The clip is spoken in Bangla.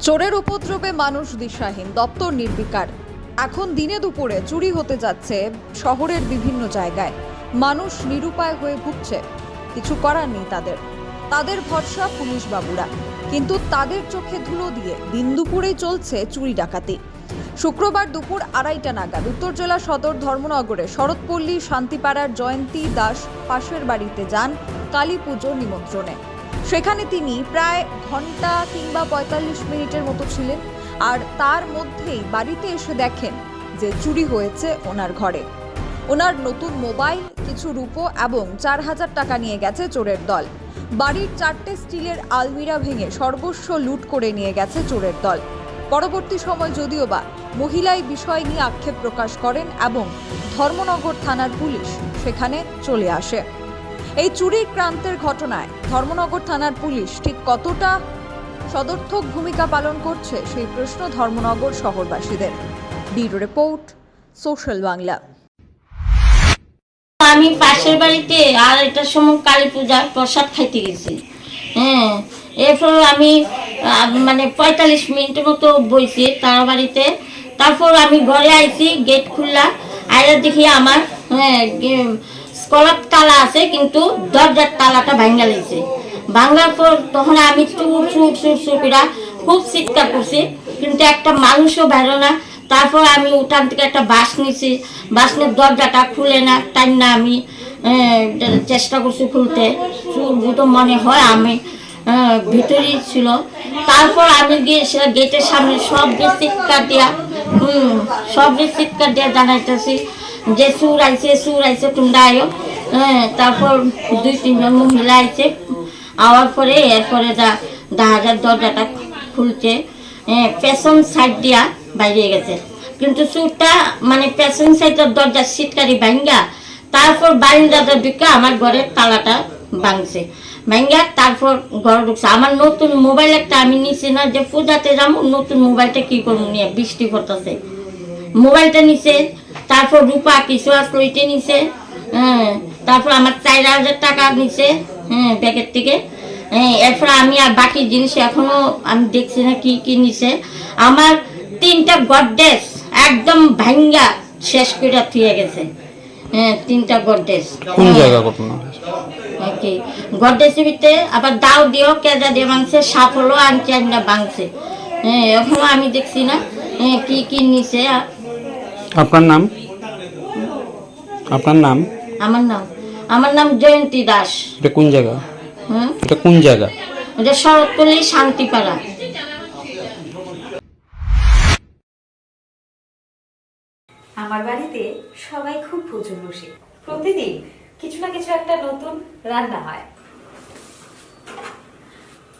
চোরের উপদ্রবে মানুষ দিশাহীন, দপ্তর নির্বিকার। এখন দিনে দুপুরে চুরি হতে যাচ্ছে শহরের বিভিন্ন জায়গায়। মানুষ নিরুপায় হয়ে ভুগছে। কিছু করার নেই তাদের। তাদের ভরসা পুলিশ বাবুরা কিন্তু তাদের চোখে ধুলো দিয়ে দিন দুপুরেই চলছে চুরি ডাকাতি। শুক্রবার দুপুর আড়াইটা নাগাদ উত্তর জেলা সদর ধর্মনগরে শরৎপল্লী, শান্তিপাড়ার জয়ন্তী দাস পাশের বাড়িতে যান কালী পুজোর নিমন্ত্রণে। সেখানে তিনি প্রায় ঘণ্টা কিংবা পঁয়তাল্লিশ মিনিটের মতো ছিলেন আর তার মধ্যেই বাড়িতে এসে দেখেন যে চুরি হয়েছে ওনার ঘরে। ওনার নতুন মোবাইল, কিছু রূপো এবং চার হাজার টাকা নিয়ে গেছে চোরের দল। বাড়ির চারটে স্টিলের আলমিরা ভেঙে সর্বস্ব লুট করে নিয়ে গেছে চোরের দল। পরবর্তী সময় যদিও বা মহিলাই বিষয় নিয়ে আক্ষেপ প্রকাশ করেন এবং ধর্মনগর থানার পুলিশ সেখানে চলে আসে। এই চুরির ক্রান্তের ঘটনায় ধর্মনগর থানার পুলিশ ঠিক কতটা সদর্থক ভূমিকা পালন করছে সেই প্রশ্ন Dharmanagar শহরবাসীদের। Bureau report, social Bangla. আমি পাশের বাড়িতে আর এটার সময় কালী পূজার প্রসাদ খাইতে গেছি। হ্যাঁ এরপর আমি মানে পঁয়তাল্লিশ মিনিটের মতো বইছি তার বাড়িতে। তারপর আমি ঘরে আইছি, গেট খুললা আইরা দেখি আমার হ্যাঁ স্কলার তালা আছে, কিন্তু দরজার তালাটা ভাঙ্গা লেগেছে। ভাঙার পর তখন আমি চুর চুর চুর চুর খুব চিৎকার করছি, কিন্তু একটা মানুষও বেরো না। তারপর আমি উঠান থেকে একটা বাস নিছি। বাসনের দরজাটা খুলে না তাই না আমি চেষ্টা করছি খুলতে। বুটো মনে হয় আমি ভিতরেই ছিল। তারপর আমি গিয়ে সে গেটের সামনে সব দিয়ে চিৎকার দিয়া, হুম, সব দিয়ে চিৎকার দিয়া জানাইতেছি। যে সুর আইছে সুর আইছে তোমরা আয়ো। হ্যাঁ তারপর দুই, তিনজন মহিলা আইছে। আওয়ার পরে, এরপরে যা জাহাজের দরজাটা খুলছে। হ্যাঁ পেছন সাইড দিয়া বাইরে গেছে। কিন্তু চুরটা মানে পেছন সাইডের দরজা সিটকারি ভাঙ্গা, তারপর বারিন্দাটা ঢুকে আমার ঘরের তালাটা ভাঙছে। ভাঙ্গা, তারপর ঘর ঢুকছে। আমার নতুন মোবাইল একটা আমি নিছি না, যে পূজাতে যাব, নতুন মোবাইলটা কি করব নিয়ে বৃষ্টি পড়তেছে। মোবাইলটা নিছে তারপর রূপা কিছু আসলো ওইটা নিছে হ্যাঁ তারপর আমার চার হাজার টাকা নিছে হ্যাঁ ব্যাগের থেকে। হ্যাঁ এরপর আমি আর বাকি জিনিস এখনও আমি দেখছি না কি কি নিছে। আমার তিনটা গডডেস একদম ভাঙ্গা শেষ করে থুয়ে গেছে। হ্যাঁ তিনটা গডডেস। কোন জায়গা ঘটনা? কি গডডেসের ভিতরে আবার দাও দিও কেজা দিয়ে ভাঙছে সাপ হলো আনছে আনটা ভাঙছে। হ্যাঁ এখনও আমি দেখছি না হ্যাঁ কি কি নিছে। আর আপনার নাম? আপনার নাম? আমার নাম। আমার নাম জয়ন্তী দাস। এটা কোন জায়গা? হ্যাঁ এটা কোন জায়গা? এটা শরৎপল্লী শান্তিপাড়া। আমার বাড়িতে সবাই খুব প্রচুর বসে। প্রতিদিন কিছু না কিছু একটা নতুন রান্না হয়।